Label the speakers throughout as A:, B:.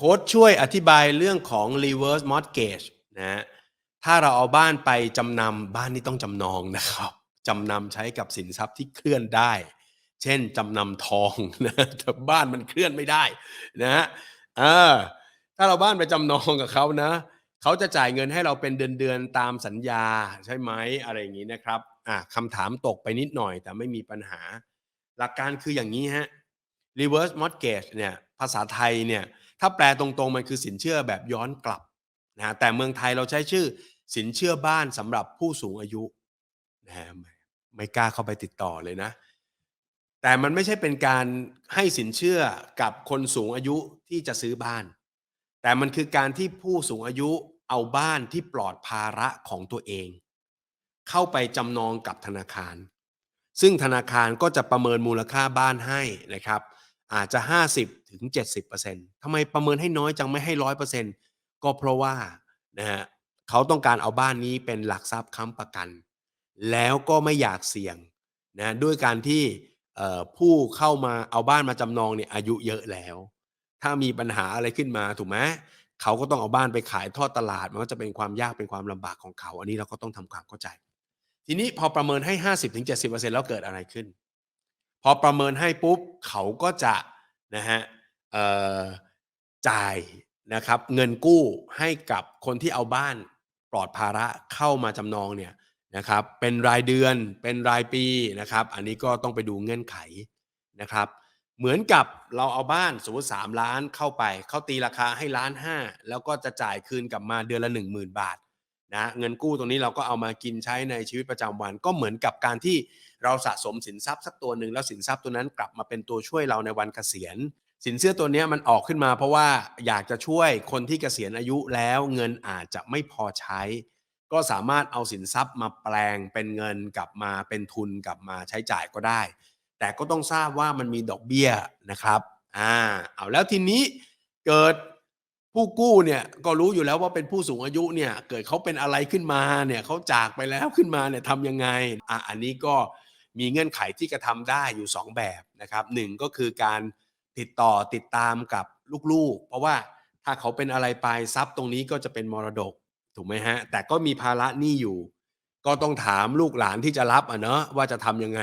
A: โค้ดช่วยอธิบายเรื่องของ reverse mortgage นะฮะถ้าเราเอาบ้านไปจำนำบ้านนี้ต้องจำนองนะครับจำนำใช้กับสินทรัพย์ที่เคลื่อนได้ เช่นจำนำทองนะแต่บ้านมันเคลื่อนไม่ได้นะฮะเออถ้าเราบ้านไปจำนองกับเขานะเขาจะจ่ายเงินให้เราเป็นเดือนๆตามสัญญาใช่ไหมอะไรอย่างนี้นะครับอะคำถามตกไปนิดหน่อย แต่ไม่มีปัญหา หลักการคืออย่างนี้ฮะ reverse mortgage เนี่ยภาษาไทยเนี่ย ถ้าแปลตรงๆมันคือสินเชื่อแบบย้อนกลับนะฮะแต่เมืองไทยเราใช้ชื่อสินเชื่อบ้านสำหรับผู้สูงอายุนะฮะไม่กล้าเข้าไปติดต่อเลยนะ แต่มันไม่ใช่เป็นการให้สินเชื่อกับคนสูงอายุที่จะซื้อบ้าน แต่มันคือการที่ผู้สูงอายุเอาบ้านที่ปลอดภาระของตัวเอง เข้าไปจำนองกับธนาคาร ซึ่งธนาคารก็จะประเมินมูลค่าบ้านให้นะครับ อาจจะ 50ถึง70%ทำไมประเมินให้น้อยจังไม่ให้ 100%ก็เพราะว่านะฮะเขาต้องการเอาบ้านนี้เป็นหลักทรัพย์ค้ำประกัน แล้วก็ไม่อยากเสี่ยงนะด้วยการที่ผู้เข้ามาเอาบ้านมาจำนองเนี่ยอายุเยอะแล้ว ถ้ามีปัญหาอะไรขึ้นมาถูกไหมเขาก็ต้องเอาบ้านไปขายทอดตลาด มันก็จะเป็นความยากเป็นความลำบากของเขา อันนี้เราก็ต้องทำความเข้าใจ ทีนี้พอประเมินให้ 50-70%แล้วเกิดอะไรขึ้น พอประเมินให้ปุ๊บเขาก็จะนะฮะจ่ายนะครับเงินกู้ให้กับคนที่เอาบ้านปลอดภาระเข้ามาจำนองเนี่ยนะครับเป็นรายเดือนเป็นรายปีนะครับ อันนี้ก็ต้องไปดูเงื่อนไขนะครับ เหมือนกับเราเอาบ้านสมมติ3ล้านเข้าไป เขาตีราคาให้ล้านห้าแล้วก็จะจ่ายคืนกลับมาเดือนละ 1 0,000 บาท นะเงินกู้ตรงนี้เราก็เอามากินใช้ในชีวิตประจำวัน ก็เหมือนกับการที่เราสะสมสินทรัพย์สักตัวหนึ่งแล้วสินทรัพย์ตัวนั้นกลับมาเป็นตัวช่วยเราในวันเกษียณ สินเชื่อตัวนี้มันออกขึ้นมา เพราะว่าอยากจะช่วยคนที่เกษียณอายุแล้วเงินอาจจะไม่พอใช้ ก็สามารถเอาสินทรัพย์มาแปลงเป็นเงินกลับมาเป็นทุนกลับมาใช้จ่ายก็ได้ แต่ก็ต้องทราบว่ามันมีดอกเบี้ยนะครับอ่าเอาแล้วทีนี้เกิด ผู้กู้เนี่ยก็รู้อยู่แล้วว่าเป็นผู้สูงอายุเนี่ยเกิดเขาเป็นอะไรขึ้นมาเนี่ยเขาจากไปแล้วขึ้นมาเนี่ยทำยังไงอะอันนี้ก็มีเงื่อนไขที่กระทำได้อยู่ 2 แบบนะครับหก็คือการติดต่อติดตามกับลูกๆ เพราะว่าถ้าเขาเป็นอะไรไปทรัพย์ตรงนี้ก็จะเป็นมรดกถูกไหมฮะแต่ก็มีภาระหนี้อยู่ ก็ต้องถามลูกหลานที่จะรับอะเนาะว่าจะทำยังไง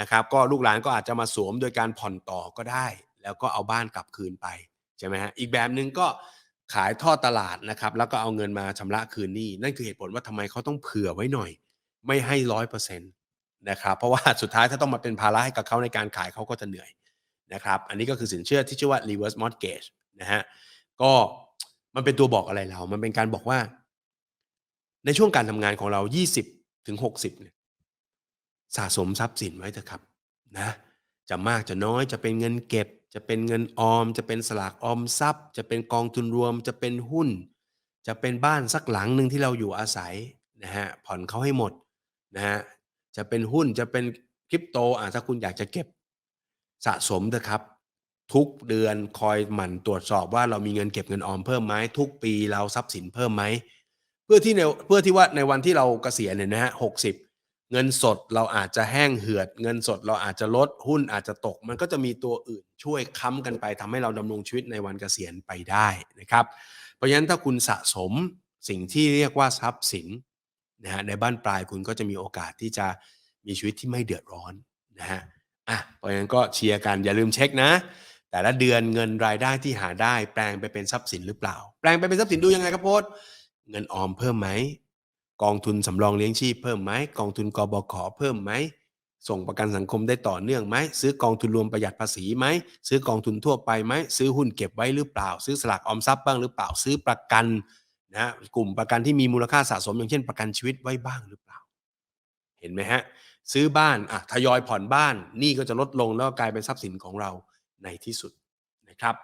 A: นะครับ ก็ลูกหลานก็อาจจะมาสวมโดยการผ่อนต่อก็ได้ แล้วก็เอาบ้านกลับคืนไป ช่ไหมฮะอีกแบบหนึ่งก็ขายทอดตลาดนะครับ แล้วก็เอาเงินมาชำระคืนหนี้นั่นคือเหตุผลว่าทำไมเขาต้องเผื่อไว้หน่อย ไม่ให้ร้อยเปอร์เซ็นต์นะครับเพราะว่าสุดท้ายถ้าต้องมาเป็นภาระให้กับเขาในการขายเขาก็จะเหนื่อยนะครับ อันนี้ก็คือสินเชื่อที่ชื่อว่า reverse mortgage นะฮะก็มันเป็นตัวบอกอะไรเรา มันเป็นการบอกว่า ในช่วงการทำงานของเรา 20ถึง60เนี่ยสะสมทรัพย์สินไว้เถอะครับนะจะมากจะน้อยจะเป็นเงินเก็บ จะเป็นเงินออม จะเป็นสลากออมทรัพย์ จะเป็นกองทุนรวม จะเป็นหุ้น จะเป็นบ้านสักหลังหนึ่งที่เราอยู่อาศัยนะฮะผ่อนเขาให้หมดนะฮะจะเป็นหุ้นจะเป็นคริปโตอะถ้าคุณอยากจะเก็บสะสมนะครับ ทุกเดือนคอยหมั่นตรวจสอบว่าเรามีเงินเก็บเงินออมเพิ่มไหมทุกปีเราทรัพย์สินเพิ่มไหมเพื่อที่ในเพื่อที่ว่าในวันที่เราเกษียณเนี่ยนะฮะหกสิบ เงินสดเราอาจจะแห้งเหือด เงินสดเราอาจจะลดหุ้นอาจจะตก มันก็จะมีตัวอื่นช่วยค้ำกันไปทำให้เราดำรงชีวิตในวันเกษียณไปได้นะครับ เพราะฉะนั้นถ้าคุณสะสมสิ่งที่เรียกว่าทรัพย์สินนะฮะในบ้านปลายคุณก็จะมีโอกาสที่จะมีชีวิตที่ไม่เดือดร้อนนะฮะอะเพราะฉะนั้นก็เชียร์กันอย่าลืมเช็คนะ แต่ละเดือนเงินรายได้ที่หาได้ แปลงไปเป็นทรัพย์สินหรือเปล่า แปลงไปเป็นทรัพย์สินดูยังไงครับโพสเงินออมเพิ่มไหม กองทุนสำรองเลี้ยงชีพเพิ่มไหมกองทุนกบขเพิ่มไหมส่งประกันสังคมได้ต่อเนื่องไหมซื้อกองทุนรวมประหยัดภาษีไหมซื้อกองทุนทั่วไปไหมซื้อหุ้นเก็บไว้หรือเปล่า ซื้อสลากออมทรัพย์บ้างหรือเปล่าซื้อประกันนะกลุ่มประกันที่มีมูลค่าสะสมอย่างเช่นประกันชีวิตไว้บ้างหรือเปล่า เห็นไหมฮะซื้อบ้านอะทยอยผ่อนบ้าน นี่ก็จะลดลงแล้วกลายเป็นทรัพย์สินของเราในที่สุดนะครับ